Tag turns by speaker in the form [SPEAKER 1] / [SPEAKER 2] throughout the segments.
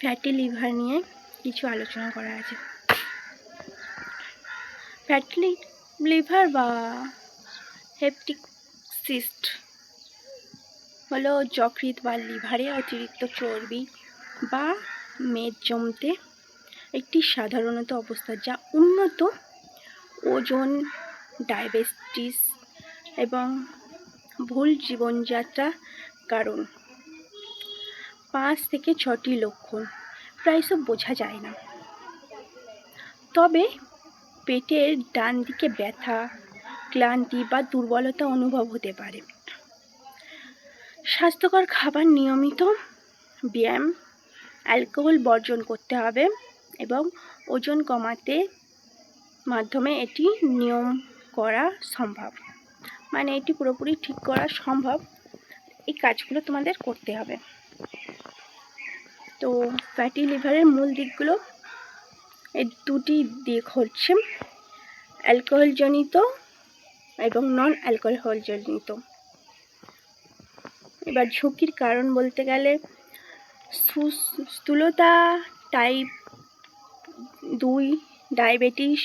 [SPEAKER 1] Fatty liver নিয়ে কিছু আলোচনা করা আছে। ফ্যাটি লিভার বা হেপটিক সিস্ট হলো যকৃৎ বা লিভারে অতিরিক্ত চর্বি বা মেদ জমতে একটি সাধারণত অবস্থা যা উন্নত ওজন ডায়াবেটিস এবং ভুল জীবনযাত্রা কারণ। পাঁচ থেকে ছটি লক্ষণ। প্রায় সব বোঝা যায় না। তবে পেটের ডান দিকে ব্যথা, ক্লান্তি বা দুর্বলতা অনুভব হতে পারে। স্বাস্থ্যকর খাবার নিয়মিত ব্যায়াম, অ্যালকোহল বর্জন করতে হবে এবং ওজন কমাতে মাধ্যমে এটি নিয়ম করা সম্ভব। মানে এটি পুরোপুরি ঠিক করা সম্ভব। এই কাজগুলো তোমাদের করতে হবে। তো ফ্যাটি লিভারের মূল দিকগুলো এই দুটি দিক হচ্ছে অ্যালকোহলজনিত এবং নন অ্যালকোহলজনিত এবার ঝুঁকির কারণ বলতে গেলে স্থূলতা টাইপ দুই ডায়াবেটিস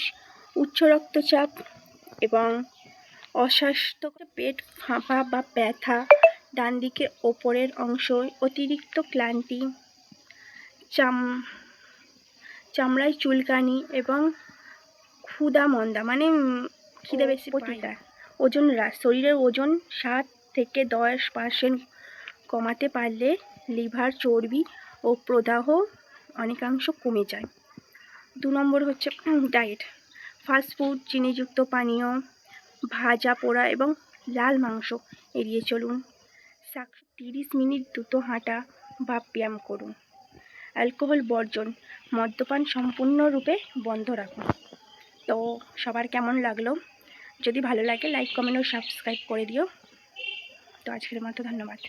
[SPEAKER 1] উচ্চ রক্তচাপ এবং অস্বাস্থ্য পেট ফাঁপা বা ব্যথা ডান দিকের ওপরের অংশ অতিরিক্ত ক্লান্তি চাম চামড়ায় চুলকানি এবং ক্ষুধা মন্দা মানে খিদে বেশি প্রতিটা ওজন হ্রাস শরীরের ওজন সাত থেকে দশ পার্সেন্ট কমাতে পারলে লিভার চর্বি ও প্রদাহ অনেকাংশ কমে যায়। দু নম্বর হচ্ছে ডায়েট। ফাস্টফুড চিনিযুক্ত পানীয় ভাজা পোড়া এবং লাল মাংস এড়িয়ে চলুন। তিরিশ মিনিট দ্রুত হাঁটা বা ব্যায়াম করুন। অ্যালকোহল বর্জন, মদ্যপান সম্পূর্ণরূপে বন্ধ রাখুন। তো সবার কেমন লাগল? যদি ভালো লাগে লাইক কমেন্ট ও সাবস্ক্রাইব করে দিও। তো আজকের মতো ধন্যবাদ।